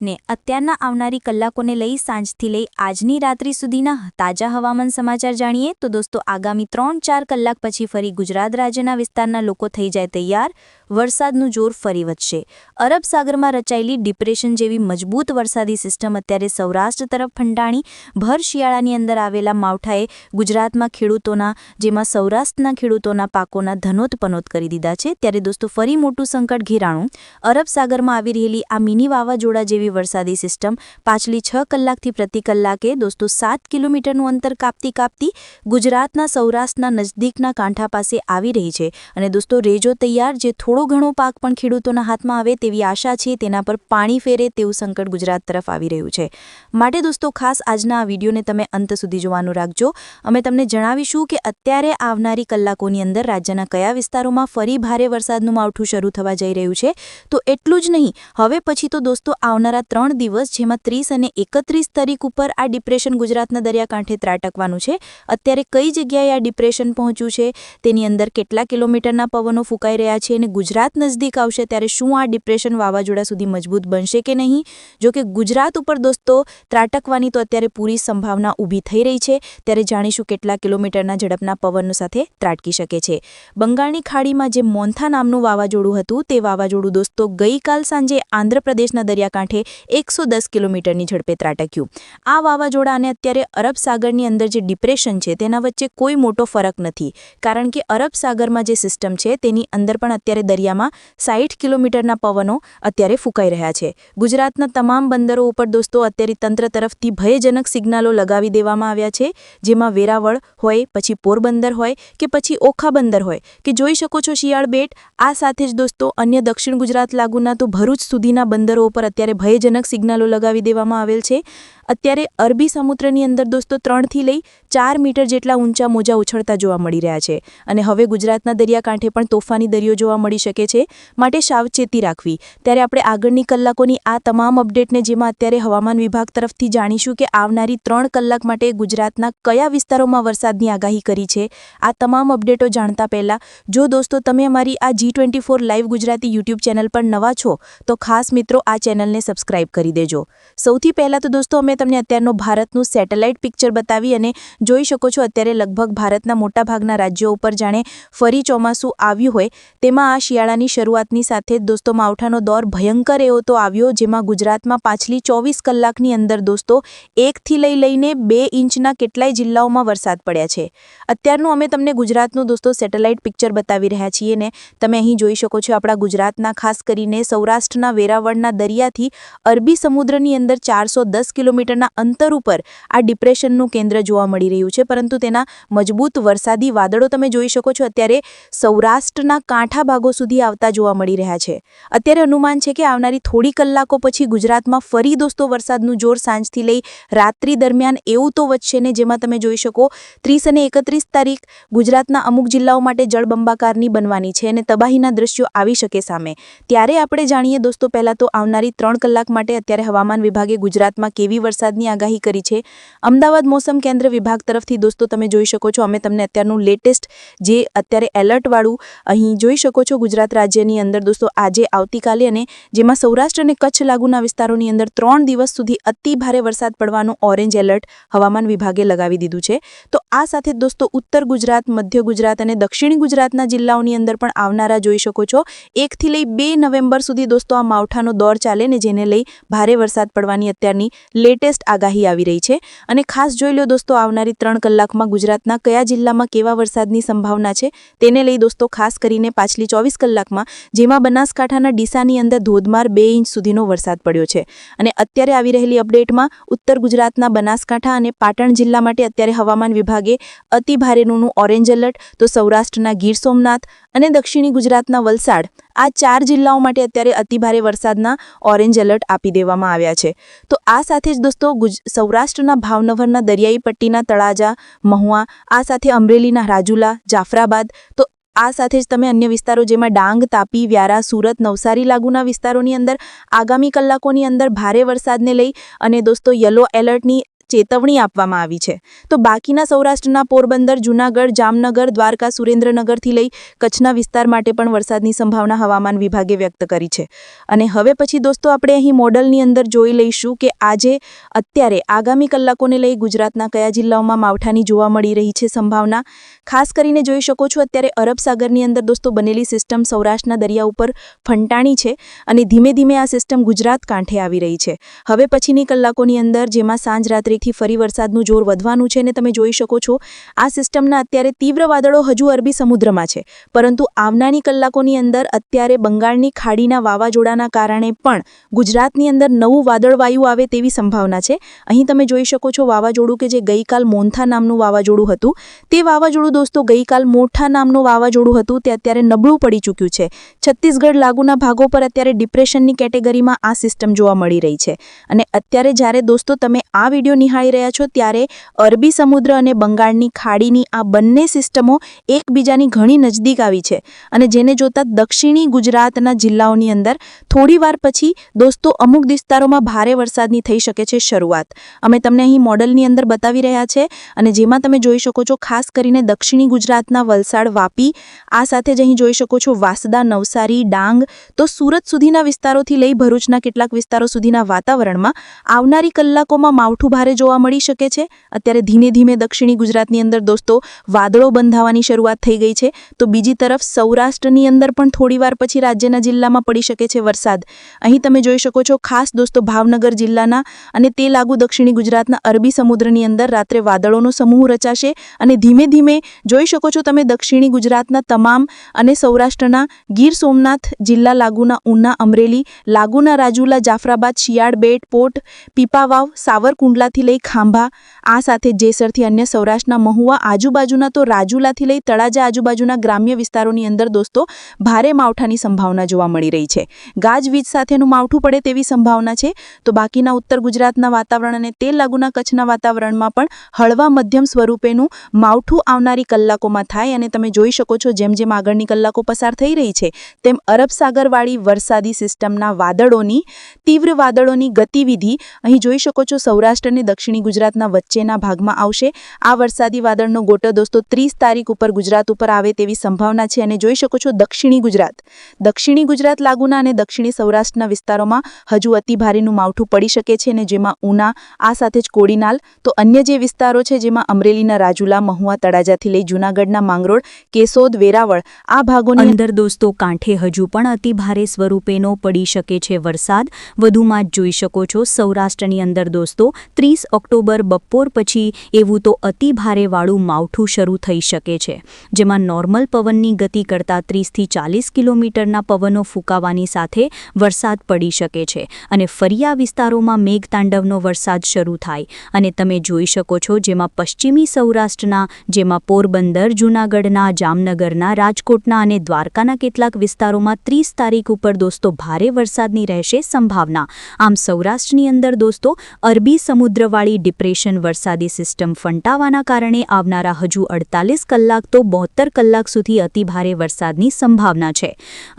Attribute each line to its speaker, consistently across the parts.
Speaker 1: ને અત્યારના આવનારી કલાકોને લઈ સાંજથી લઈ આજની રાત્રિ સુધીના તાજા હવામાન સમાચાર જાણીએ તો દોસ્તો આગામી ત્રણ ચાર કલાક પછી ફરી ગુજરાત રાજ્યના વિસ્તારના લોકો થઈ જાય તૈયાર. વરસાદનું જોર ફરી વધશે. અરબ સાગરમાં રચાયેલી ડિપ્રેશન જેવી મજબૂત વરસાદી સિસ્ટમ અત્યારે સૌરાષ્ટ્ર તરફ ફંટાણી ભર શિયાળાની અંદર આવેલા માવઠાએ ગુજરાતમાં ખેડૂતોના, જેમાં સૌરાષ્ટ્રના ખેડૂતોના પાકોના ધનોત પનોત કરી દીધા છે. ત્યારે દોસ્તો ફરી મોટું સંકટ ઘેરાણું. અરબ સાગરમાં આવી રહેલી આ મિની વાવાઝોડા જેવી વરસાદી સિસ્ટમ પાછલી છ કલાકથી પ્રતિ કલાકે દોસ્તો સાત કિલોમીટરનું અંતર કાપતી કાપતી ગુજરાતના સૌરાષ્ટ્રના નજદીકના કાંઠા પાસે આવી રહી છે. અને દોસ્તો રેજો તૈયાર, જે થોડો ઘણો પાક પણ ખેડૂતોના હાથમાં આવે તેવી આશા છે, તેના પર પાણી ફેરે તેવું સંકટ ગુજરાત તરફ આવી રહ્યું છે. માટે દોસ્તો ખાસ આજના આ વિડીયોને તમે અંત સુધી જોવાનું રાખજો. અમે તમને જણાવીશું કે અત્યારે આવનારી કલાકોની અંદર રાજ્યના કયા વિસ્તારોમાં ફરી ભારે વરસાદનું માવઠું શરૂ થવા જઈ રહ્યું છે. તો એટલું જ નહીં, હવે પછી તો દોસ્તો આવનારા ત્રણ દિવસ, જેમાં ત્રીસ અને એકત્રીસ તારીખ ઉપર આ ડિપ્રેશન ગુજરાતના દરિયાકાંઠે ત્રાટકવાનું છે. અત્યારે કઈ જગ્યાએ આ ડિપ્રેશન પહોંચ્યું છે? તેની અંદર કેટલા કિલોમીટરના પવનો ફૂંકાઈ રહ્યા છે અને ગુજરાત નજીક આવશે ત્યારે શું આ ડિપ્રેશન વાવાઝોડા સુધી મજબૂત બનશે કે નહીં? જો કે ગુજરાત ઉપર દોસ્તો, ત્રાટકવાની તો અત્યારે પૂરી સંભાવના ઊભી થઈ રહી છે. ત્યારે જાણીશું કેટલા કિલોમીટરના ઝડપના પવનો સાથે ત્રાટકી શકે છે. બંગાળની ખાડીમાં જે મોન્થા નામનું વાવાઝોડું હતું, તે વાવાઝોડું દોસ્તો ગઈકાલ સાંજે આંધ્રપ્રદેશના દરિયાકાંઠે એકસો દસ કિલોમીટરની ઝડપે ત્રાટક્યું. આ વાવાઝોડા અને અત્યારે અરબ સાગરની અંદર જે ડિપ્રેશન છે તેના વચ્ચે કોઈ મોટો ફરક નથી. કારણ કે અરબ સાગરમાં જે સિસ્ટમ છે તેની અંદર પણ અત્યારે દરિયામાં સાઠ કિલોમીટરના પવનો અત્યારે ફૂંકાઈ રહ્યા છે. ગુજરાતના તમામ બંદરો ઉપર દોસ્તો અત્યારે તંત્ર તરફથી ભયજનક સિગ્નલો લગાવી દેવામાં આવ્યા છે, જેમાં વેરાવળ હોય, પછી પોરબંદર હોય કે પછી ઓખા બંદર હોય. કે જોઈ શકો છો શિયાળ બેટ, આ સાથે જ દોસ્તો અન્ય દક્ષિણ ગુજરાત લાગુના તો ભરૂચ સુધીના બંદરો ઉપર અત્યારે ભયજનક સિગ્નલો લગાવી દેવામાં આવેલ છે. અત્યારે અરબી સમુદ્રની અંદર દોસ્તો ત્રણથી લઈ ચાર મીટર જેટલા ઊંચા મોજા ઉછળતા જોવા મળી રહ્યા છે. અને હવે ગુજરાતના દરિયાકાંઠે પણ તોફાની દરિયો જોવા મળી શકે છે. માટે સાવચેતી રાખવી. ત્યારે આપણે આગળની કલાકોની આ તમામ અપડેટને જેમાં અત્યારે હવામાન વિભાગ તરફથી જાણીશું કે આવનારી ત્રણ કલાક માટે ગુજરાતના કયા વિસ્તારોમાં વરસાદની આગાહી કરી છે. આ તમામ અપડેટો જાણતા પહેલાં, જો દોસ્તો તમે અમારી આ G twenty four live Gujarati YouTube channel પર નવા છો, તો ખાસ મિત્રો આ ચેનલને સબસ્ક્રાઇબ કરી દેજો. સૌથી પહેલાં તો દોસ્તો, અમે તમને અત્યારનો ભારતનું સેટેલાઇટ પિક્ચર બતાવી અને જોઈ શકો છો, અત્યારે લગભગ ભારતના મોટાભાગના રાજ્યો ઉપર જાણે ફરી ચોમાસું આવ્યું હોય, તેમાં આ શિયાળાની શરૂઆતની સાથે જ દોસ્તો, માવઠાનો દોર ભયંકર એવો તો આવ્યો, જેમાં ગુજરાતમાં પાછલી ચોવીસ કલાકની અંદર દોસ્તો, એકથી લઈ લઈને બે ઇંચના કેટલાય જિલ્લાઓમાં વરસાદ પડ્યા છે. અત્યારનું અમે તમને ગુજરાતનું દોસ્તો સેટેલાઇટ પિક્ચર બતાવી રહ્યા છીએ ને, તમે અહીં જોઈ શકો છો આપણા ગુજરાતના, ખાસ કરીને સૌરાષ્ટ્રના, વેરાવળના દરિયાથી અરબી સમુદ્રની અંદર ચારસો દસ કિલોમીટરના અંતર ઉપર આ ડિપ્રેશનનું કેન્દ્ર જોવા મળી રહ્યું છે. પરંતુ તેના મજબૂત વરસાદી વાદળો તમે જોઈ શકો છો. અત્યારે સૌરાષ્ટ્રના કાંઠા ભાગો સુધી આવતા જોવા મળી રહ્યા છે. અત્યારે અનુમાન છે કે આવનારી થોડી કલાકો પછી ગુજરાતમાં ફરી દોસ્તો વરસાદનું જોર સાંજથી લઈ રાત્રિ દરમિયાન એવું તો વધશે ને જેમાં તમે જોઈ શકો ત્રીસ અને એકત્રીસ તારીખ ગુજરાતના અમુક જિલ્લાઓ માટે જળબંબાકારની બનવાની છે અને તબાહીના દ્રશ્યો આવી શકે સામે. ત્યારે આપણે જાણીએ દોસ્તો પહેલાં તો આવનારી ત્રણ કલાક માટે અત્યારે હવામાન વિભાગે ગુજરાતમાં કેવી વરસાદની આગાહી કરી છે? અમદાવાદ મોસમ કેન્દ્ર વિભાગ તરફથી દોસ્તો, તમે જોઈ શકો છો, અમે તમને અત્યારનું લેટેસ્ટ જે અત્યારે એલર્ટવાળું અહીં જોઈ શકો છો ગુજરાત રાજ્યની અંદર. દોસ્તો, આજે, આવતીકાલે અને જેમાં સૌરાષ્ટ્ર અને કચ્છ લાગુના વિસ્તારોની અંદર ત્રણ દિવસ સુધી અતિ ભારે વરસાદ પડવાનું ઓરેન્જ એલર્ટ હવામાન વિભાગે લગાવી દીધું છે. તો આ સાથે દોસ્તો, ઉત્તર ગુજરાત, મધ્ય ગુજરાત અને દક્ષિણ ગુજરાતના જિલ્લાઓની અંદર પણ આવનારા જોઈ શકો છો. એકથી લઈ બે નવેમ્બર સુધી દોસ્તો આ માવઠાનો દોર ચાલે ને જેને લઈ ભારે વરસાદ પડવાની અત્યારની લેટેસ્ટ આગાહી આવી રહી છે. અને ખાસ જોઈ લો દોસ્તો, આવનારી ત્રણ કલાકમાં ગુજરાતના કયા જિલ્લામાં કેવા વરસાદની સંભાવના છે, તેને લઈ દોસ્તો, ખાસ કરીને પાછલી ચોવીસ કલાકમાં જેમાં બનાસકાંઠાના ડીસાની અંદર ધોધમાર બે ઇંચ સુધીનો વરસાદ પડ્યો છે. અને અત્યારે આવી રહેલી અપડેટમાં ઉત્તર ગુજરાતના બનાસકાંઠા અને પાટણ જિલ્લા માટે અત્યારે હવામાન વિભાગે અતિ ભારેનું ઓરેન્જ એલર્ટ, તો સૌરાષ્ટ્રના ગીર સોમનાથ અને દક્ષિણી ગુજરાતના વલસાડ આ ચાર જિલ્લાઓ માટે અત્યારે અતિભારે વરસાદના ઓરેન્જ એલર્ટ આપી દેવામાં આવ્યા છે. તો આ સાથે જ દોસ્તો સૌરાષ્ટ્રના ભાવનગરના દરિયાઈ પટ્ટીના તળાજા, મહુવા, આ સાથે અમરેલીના રાજુલા, જાફરાબાદ, તો આ સાથે જ તમે અન્ય વિસ્તારો જેમાં ડાંગ, તાપી, વ્યારા, સુરત, નવસારી લાગુના વિસ્તારોની અંદર આગામી કલાકોની અંદર ભારે વરસાદને લઈ અને દોસ્તો યલો એલર્ટની ચેતવણી આપવામાં આવી છે. તો બાકીના સૌરાષ્ટ્રના પોરબંદર, જૂનાગઢ, જામનગર, દ્વારકા, સુરેન્દ્રનગરથી લઈ કચ્છના વિસ્તાર માટે પણ વરસાદની સંભાવના હવામાન વિભાગે વ્યક્ત કરી છે. અને હવે પછી દોસ્તો આપણે અહીં મોડલની અંદર જોઈ લઈશું કે આજે અત્યારે આગામી કલાકોને લઈ ગુજરાતના કયા જિલ્લાઓમાં માવઠાની જોવા મળી રહી છે સંભાવના? ખાસ કરીને જોઈ શકો છો, અત્યારે અરબ સાગરની અંદર દોસ્તો બનેલી સિસ્ટમ સૌરાષ્ટ્રના દરિયા ઉપર ફંટાણી છે અને ધીમે ધીમે આ સિસ્ટમ ગુજરાત કાંઠે આવી રહી છે. હવે પછીની કલાકોની અંદર જેમાં સાંજ રાત્રિથી ફરી વરસાદનું જોર વધવાનું છે અને તમે જોઈ શકો છો, આ સિસ્ટમના અત્યારે તીવ્ર વાદળો હજુ અરબી સમુદ્રમાં છે. પરંતુ આવનારી કલાકોની અંદર અત્યારે બંગાળની ખાડીના વાવાઝોડાના કારણે પણ ગુજરાતની અંદર નવું વાદળવાયુ આવે તેવી સંભાવના છે. અહીં તમે જોઈ શકો છો વાવાઝોડું કે જે ગઈકાલ મોન્થા નામનું વાવાઝોડું હતું, તે વાવાઝોડું દોસ્તો, ગઈકાલ મોઠા નામનું વાવાઝોડું હતું, તે અત્યારે નબળું પડી ચૂક્યું છે. છત્તીસગઢ લાગુના ભાગો પર અત્યારે ડિપ્રેશનની કેટેગરીમાં આ સિસ્ટમ જોવા મળી રહી છે. અને અત્યારે જ્યારે દોસ્તો તમે આ વીડિયો નિહાળી રહ્યા છો, ત્યારે અરબી સમુદ્ર અને બંગાળની ખાડીની આ બંને સિસ્ટમો એકબીજાની ઘણી નજદીક આવી છે. અને જેને જોતા દક્ષિણી ગુજરાતના જિલ્લાઓની અંદર થોડીવાર પછી દોસ્તો, અમુક વિસ્તારોમાં ભારે વરસાદની થઈ શકે છે શરૂઆત. અમે તમને અહીં મોડલની અંદર બતાવી રહ્યા છે અને જેમાં તમે જોઈ શકો છો, ખાસ કરીને દક્ષિણી ગુજરાતના વલસાડ, વાપી. આ સાથે જ અહીં જોઈ શકો છો વાસદા, નવસારી, ડાંગ. તો સુરત સુધીના વિસ્તારોથી લઈ ભરૂચના કેટલાક વિસ્તારો સુધીના વાતાવરણમાં આવનારી કલાકોમાં માવઠું ભારે જોવા મળી શકે છે. અત્યારે ધીમે ધીમે દક્ષિણી ગુજરાતની અંદર દોસ્તો વાદળો બંધાવાની શરૂઆત થઈ ગઈ છે. તો બીજી તરફ સૌરાષ્ટ્રની અંદર પણ થોડીવાર પછી રાજ્યના જિલ્લામાં પડી શકે છે વરસાદ. અહીં તમે જોઈ શકો છો ખાસ દોસ્તો ભાવનગર જિલ્લાના અને તે લાગુ દક્ષિણી ગુજરાતના અરબી સમુદ્રની અંદર રાત્રે વાદળોનો સમૂહ રચાશે અને ધીમે ધીમે જોઈ શકો છો તમે દક્ષિણી ગુજરાતના તમામ અને સૌરાષ્ટ્રના ગીર સોમનાથ જિલ્લા લાગુના ઉના, અમરેલી, લાગુના રાજુલા, જાફરાબાદ શિયાળ બેટ પોટ, પીપાવાવ, સાવરકુંડલાથી લઈ ખાંભા, આ સાથે જેસરથી અન્ય સૌરાષ્ટ્રના મહુવા, આજુબાજુના તો રાજુલાથી લઈ તળાજા આજુબાજુના ગ્રામ્ય વિસ્તારોની અંદર દોસ્તો ભારે માવઠાની સંભાવના જોવા મળી રહી છે. ગાજવીજ સાથેનું માવઠું પડે તેવી સંભાવના છે. તો બાકીના ઉત્તર ગુજરાતના વાતાવરણ અને તે લાગુના કચ્છના વાતાવરણમાં પણ હળવા મધ્યમ સ્વરૂપેનું માવઠું આવનારી કલાકોમાં થાય અને તમે જોઈ શકો છો જેમ જેમ આગળની કલાકો પસાર થઈ રહી છે, તેમ અરબ સાગરવાળી વરસાદી સિસ્ટમના વાદળોની, તીવ્ર વાદળોની ગતિવિધિ અહીં જોઈ શકો છો સૌરાષ્ટ્ર અને દક્ષિણી ગુજરાતના વચ્ચેના ભાગમાં આવશે. આ વરસાદી વાદળનો ગોટો દોસ્તો ત્રીસ તારીખ ઉપર ગુજરાત ઉપર આવે તેવી સંભાવના છે અને જોઈ શકો છો દક્ષિણી ગુજરાત. દક્ષિણી ગુજરાત લાગુના અને દક્ષિણી સૌરાષ્ટ્રના વિસ્તારોમાં હજુ અતિ ભારેનું માવઠું પડી શકે છે અને જેમાં ઉના, આ સાથે જ કોડીનાલ, તો અન્ય જે વિસ્તારો છે જેમાં અમરેલીના રાજુલા, મહુવા, તળાજાથી લઈ જૂનાગઢના માંગરોળ કેસોદ વેરાવળ, આ ભાગોની
Speaker 2: અંદર દોસ્તો કાંઠે હજુ પણ અતિભારે સ્વરૂપેનો પડી શકે છે વરસાદ. વધુમાં જ જોઈ શકો છો સૌરાષ્ટ્રની અંદર દોસ્તો ત્રીસ ઓક્ટોબર બપોર પછી એવું તો અતિભારેવાળું માવઠું શરૂ થઈ શકે છે. જેમાં નોર્મલ પવનની ગતિ કરતાં ત્રીસથી ચાલીસ કિલોમીટરના પવનો ફૂંકાવાની સાથે વરસાદ પડી શકે છે અને ફરી આ વિસ્તારોમાં મેઘતાંડવનો વરસાદ શરૂ થાય. અને તમે જોઈ શકો છો જેમાં પશ્ચિમી સૌરાષ્ટ્રના, જેમાં પોરબંદર, જૂનાગઢના, જામનગરના, રાજકોટના અને દ્વારકાના કેટલાક વિસ્તારોમાં ત્રીસ તારીખ ઉપર દોસ્તો ભારે વરસાદની રહેશે સંભાવના. આમ સૌરાષ્ટ્રની અંદર દોસ્તો, અરબી સમુદ્રવાળી ડિપ્રેશન વરસાદી સિસ્ટમ ફંટાવાના કારણે આવનારા હજુ અડતાલીસ કલાક તો બોતેર કલાક સુધી અતિભારે વરસાદની સંભાવના છે.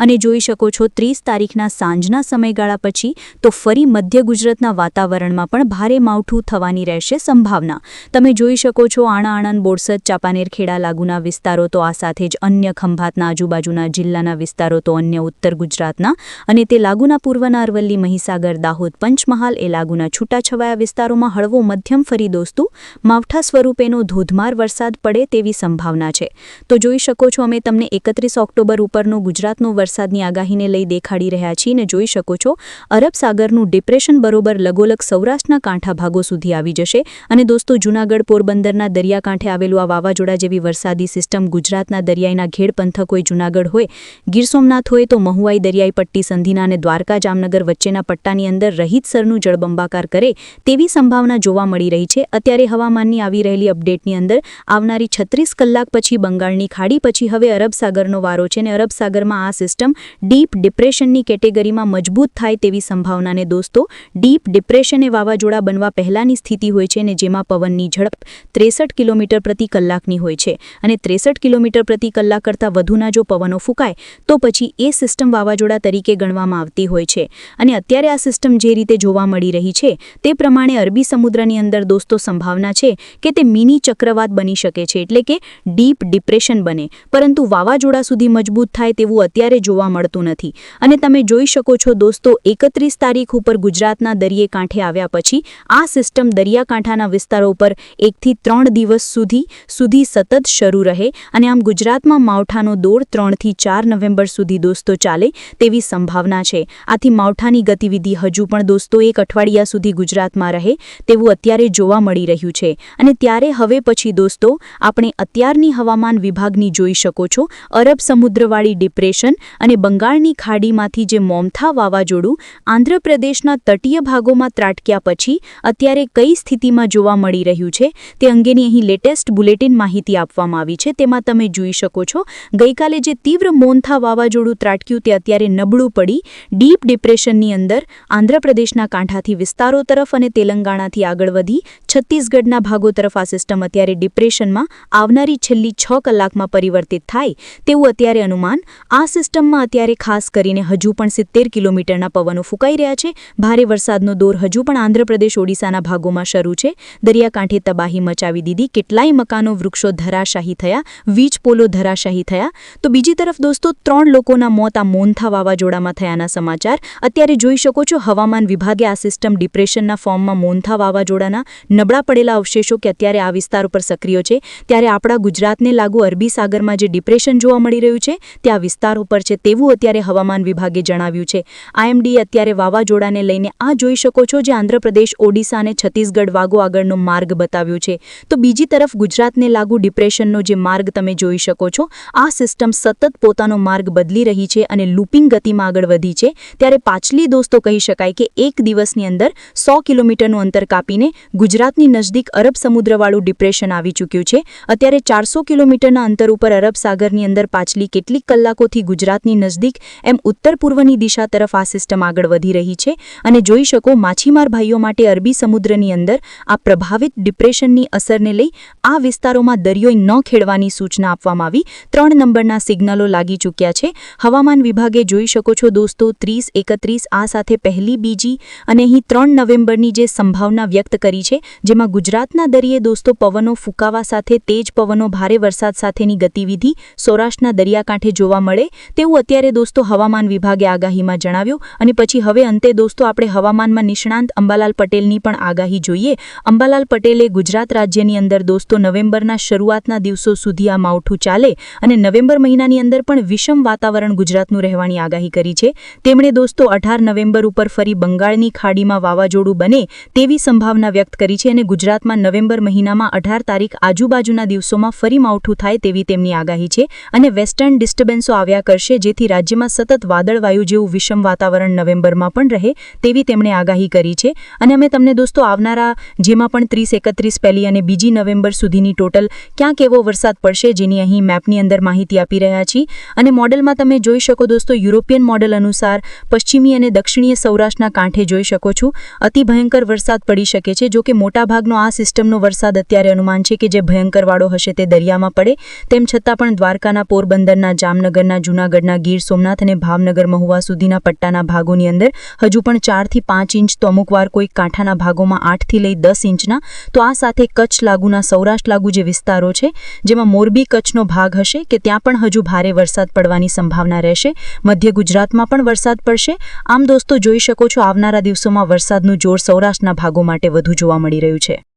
Speaker 2: અને જોઈ શકો છો, ત્રીસ તારીખના સાંજના સમયગાળા પછી તો ફરી મધ્ય ગુજરાતના વાતાવરણમાં પણ ભારે માવઠું થવાની રહેશે સંભાવના. તમે જોઈ શકો છો આણા આણંદ બોરસદ, ચાપાનેર ખેડા લાગુના વિસ્તારો તો આ સાથે જ અન્ય ખંભાતના આજુબાજુના જિલ્લાના વિસ્તારો તો અન્ય ઉત્તર ગુજરાતના અને તે લાગુના પૂર્વના અરવલ્લી મહીસાગર, દાહોદ, પંચમહાલ એ લાગુના છૂટાછવાયા વિસ્તારોમાં હળવો મધ્યમ ફરી દોસ્તુ, માવઠા સ્વરૂપેનો ધોધમાર વરસાદ પડે તેવી સંભાવના છે. તો જોઈ શકો છો અમે તમને એકત્રીસ ઓક્ટોબર ઉપરનો ગુજરાતનો વરસાદની આગાહીને લઈ દેખાડી રહ્યા છીએ ને જોઈ શકો છો, અરબ સાગરનું ડિપ્રેશન બરોબર લગોલગ સૌરાષ્ટ્રના કાંઠા ભાગો સુધી આવી જશે અને દોસ્તો જૂનાગઢ પોરબંદરના દરિયાકાંઠે આવેલું આ વાવાઝોડા જેવી વરસાદી સિસ્ટમ ગુજરાતના દરિયાઈના ઘેડ પંથક હોય જૂનાગઢ હોય, ગીર સોમનાથ હોય તો મહુવાઈ દરિયાઈ પટ્ટી સંધિના અને દ્વારકા જામનગર વચ્ચેના પટ્ટાની અંદર રહિતસરનું જળબંબાકાર કરે તેવી સંભાવના જોવા મળી રહી છે. અત્યારે હવામાનની આવી રહેલી અપડેટની અંદર આવનારી છત્રીસ કલાક પછી બંગાળની ખાડી, પછી હવે અરબ સાગરનો વારો છે અને અરબ સાગરમાં આ સિસ્ટમ ડીપ ડિપ્રેશનની કેટેગરીમાં મજબૂત થાય તેવી સંભાવનાને દોસ્તો, ડીપ ડિપ્રેશન એ વાવાઝોડા બનવા પહેલાંની સ્થિતિ હોય છે અને જેમાં પવનની ઝડપ ત્રેસઠ કિલોમીટર પ્રતિ કલાકની હોય છે અને ત્રેસઠ કિલોમીટર પ્રતિ કલાક કરતાં વધુના જો પવનો ફૂંકાય, તો પછી એ સિસ્ટમ વાવાઝોડા તરીકે ગણવામાં આવતી હોય છે. અને અત્યારે આ સિસ્ટમ જે રીતે જોવા મળી રહી છે, તે પ્રમાણે અરબી સમુદ્રની અંદર દોસ્તો સંભાવના છે કે તે મિની ચક્રવાત બની શકે છે, એટલે કે ડીપ ડિપ્રેશન બને. પરંતુ વાવાઝોડા સુધી મજબૂત થાય તેવું અત્યારે જોવા મળતું નથી. અને તમે જોઈ શકો છો દોસ્તો, એકત્રીસ તારીખ ઉપર ગુજરાતના દરિયે કાંઠે આવ્યા પછી આ સિસ્ટમ દરિયાકાંઠાના વિસ્તારો પર એકથી ત્રણ દિવસ સુધી સુધી સતત શરૂ રહે અને આમ ગુજરાતમાં માવઠાનો દોર ત્રણથી ચાર નવેમ્બર સુધી દોસ્તો ચાલે તેવી સંભાવના છે. આથી માવઠાની ગતિવિધિ હજુ પણ દોસ્તો એક અઠવાડિયા સુધી ગુજરાતમાં રહે તેવું અત્યારે જોવા મળી રહ્યું છે. અને ત્યારે હવે પછી દોસ્તો આપણે અત્યારની હવામાન વિભાગની જોઈ શકો છો. અરબ સમુદ્રવાળી ડિપ્રેશન અને બંગાળની ખાડીમાંથી જે મોમથા વાવાઝોડું આંધ્રપ્રદેશના તટીય ભાગોમાં ત્રાટક્યા પછી અત્યારે કઈ સ્થિતિમાં જોવા મળી રહ્યું છે તે અંગેની અહીં લેટેસ્ટ બુલેટિન માહિતી આપવામાં આવી છે. તેમાં તમે જોઈ શકો છો, ગઈકાલે જે તીવ્ર મોન્થા વાવાઝોડું ત્રાટક્યું તે અત્યારે નબળું પડી. ડીપ ડિપ્રેશનની અંદર આંધ્રપ્રદેશના કાંઠાથી વિસ્તારો તરફ અને તેલંગાણાથી આગળ વધી. છત્તીસગઢના ભાગો તરફ આ સિસ્ટમ અત્યારે ડિપ્રેશનમાં આવનારી છેલ્લી છ કલાકમાં પરિવર્તિત થાય. તેવું અત્યારે અનુમાન આ સિસ્ટમમાં અત્યારે ખાસ કરીને હજુ પણ સિત્તેર કિલોમીટરના પવનો ફૂંકાઈ રહ્યા છે. ભારે વરસાદનો દોર હજુ પણ આંધ્રપ્રદેશ, ઓડિશાના ભાગોમાં શરૂ છે. દરિયાકાંઠે તબાહી મચાવી દીધી. કેટલાય મકાનો, વૃક્ષો ધરાશાહી થયા, વીજ પોલો ધરાશાહી થયા. તો બીજી તરફ દોસ્તો, ત્રણ લોકોના મોત આ મોનથા વાવાઝોડામાં થયાના સમાચાર. અત્યારે જોઈ શકો છો, હવામાન વિભાગે આ સિસ્ટમ ડિપ્રેશનના ફોર્મમાં મોનથા વાવાઝોડાના નબળા પડેલા અવશેષો કે અત્યારે આ વિસ્તાર ઉપર સક્રિય છે. ત્યારે આપણા ગુજરાતને લાગુ અરબી સાગરમાં જે ડિપ્રેશન જોવા મળી રહ્યું છે, તે આ વિસ્તાર ઉપર છે તેવું અત્યારે હવામાન વિભાગે જણાવ્યું છે. આઈએમડીએ અત્યારે વાવાઝોડાને લઈને આ જોઈ શકો છો જે આંધ્રપ્રદેશ ઓડિશા અને છત્તીસગઢ વાગો આગળનો માર્ગ બતાવ્યો છે. તો બીજી તરફ ગુજરાતને લાગુ ડિપ્રેશનનો જે માર્ગ તમે જોઈ શકો છો, આ સિસ્ટમ સતત પોતાનો માર્ગ બદલી રહી છે અને લૂપિંગ ગતિમાં આગળ વધી છે. ત્યારે પાછલી દોસ્તો કહી શકાય કે એક દિવસની અંદર સો કિલોમીટરનું અંતર કાપીને ગુજરાતની નજદીક અરબ સમુદ્રવાળું ડિપ્રેશન આવી ચૂક્યું છે. અત્યારે ચારસો કિલોમીટરના અંતર ઉપર અરબ સાગરની અંદર પાછલી કેટલીક કલાકોથી ગુજરાતની નજદીક એમ ઉત્તર પૂર્વની દિશા તરફ આ સિસ્ટમ આગળ વધી રહી છે. અને જોઈ શકો માછીમાર ભાઈઓ માટે અરબી સમુદ્રની અંદર આ પ્રભાવિત ડિપ્રેશનની અસરને લઈ આ વિસ્તારોમાં દરિયો ન ખેડવાની સૂચના આપવામાં આવી. ત્રણ નંબરના સિગ્નલો લાગી ચૂક્યા છે. હવામાન વિભાગે જોઈ શકો છો દોસ્તો, ત્રીસ, એકત્રીસ, આ સાથે પહેલી, બીજી અને અહીં ત્રણ નવેમ્બરની જે સંભાવના વ્યક્ત કરી છે, જેમાં ગુજરાતના દરિયે દોસ્તો પવનો ફૂંકાવા સાથે તેજ પવનો, ભારે વરસાદ સાથેની ગતિવિધિ સૌરાષ્ટ્રના દરિયાકાંઠે જોવા મળે તેવું અત્યારે દોસ્તો હવામાન વિભાગે આગાહીમાં જણાવ્યું. અને પછી હવે અંતે દોસ્તો આપણે હવામાનમાં નિષ્ણાંત અંબાલાલ પટેલની પણ આગાહી જોઈએ. અંબાલાલ પટેલે ગુજરાત રાજ્યની અંદર દોસ્તો નવેમ્બરના શરૂઆતના દિવસો સુધી આ માવઠું ચાલે અને નવેમ્બર મહિનાની અંદર પણ વિષમ વાતાવરણ ગુજરાતનું રહેવાની આગાહી કરી છે. તેમણે દોસ્તો અઢાર નવેમ્બર ઉપર ફરી બંગાળની ખાડીમાં વાવાઝોડું બને તેવી સંભાવના વ્યક્ત કરી છે અને ગુજરાતમાં નવેમ્બર મહિનામાં અઢાર તારીખ આજુબાજુના દિવસોમાં ફરી માવઠું થાય તેવી તેમની આગાહી છે અને વેસ્ટર્ન ડિસ્ટર્બન્સો આવ્યા કરશે જેથી રાજ્યમાં સતત વાદળવાયુ જેવું વિષમ વાતાવરણ નવેમ્બરમાં પણ રહે તેવી તેમણે આગાહી કરી છે. અને અમે તમને દોસ્તો આવનારા જેમાં પણ ત્રીસ એકત્રીસ પહેલી અને બીજી નવેમ્બર સુધીની ટોટલ ક્યાં કેવો વરસાદ પડશે જેની અહીં મેપની અંદર માહિતી આપી રહ્યા છીએ. અને મોડેલમાં તમે જોઈ શકો દોસ્તો, યુરોપિયન મોડેલ અનુસાર પશ્ચિમી અને દક્ષિણીય સૌરાષ્ટ્રના કાંઠે જોઈ શકો છો. અતિ ભયંકર વરસાદ પડી શકે છે જો કે મોટાભાગનો આ સિસ્ટમનો વરસાદ અત્યારે અનુમાન છે કે જે ભયંકરવાળો હશે તે દરિયામાં પડે. તેમ છતાં પણ દ્વારકાના પોરબંદરના, જામનગરના, જૂનાગઢના, ગીર સોમનાથ અને ભાવનગર મહુવા સુધીના પટ્ટાના ભાગોની અંદર હજુ પણ ચારથી પાંચ ઇંચ તો અમુકવાર કોઈ કાંઠાના ભાગોમાં આઠથી લઈ દસ ઇંચના. તો આ સાથે કચ્છ લાગુના સૌરાષ્ટ્ર લાગુ જે વિસ્તારો છે, જેમાં મોરબી કચ્છનો ભાગ હશે કે ત્યાં પણ હજુ ભારે વરસાદ પડવાની સંભાવના રહેશે. મધ્ય ગુજરાતમાં પણ વરસાદ પડશે. આમ દોસ્તો, જોઈ શકો છો આવનારા દિવસોમાં વરસાદનું જોર સૌરાષ્ટ્રના ભાગો માટે વધુ જોવા મળી રહ્યું છે.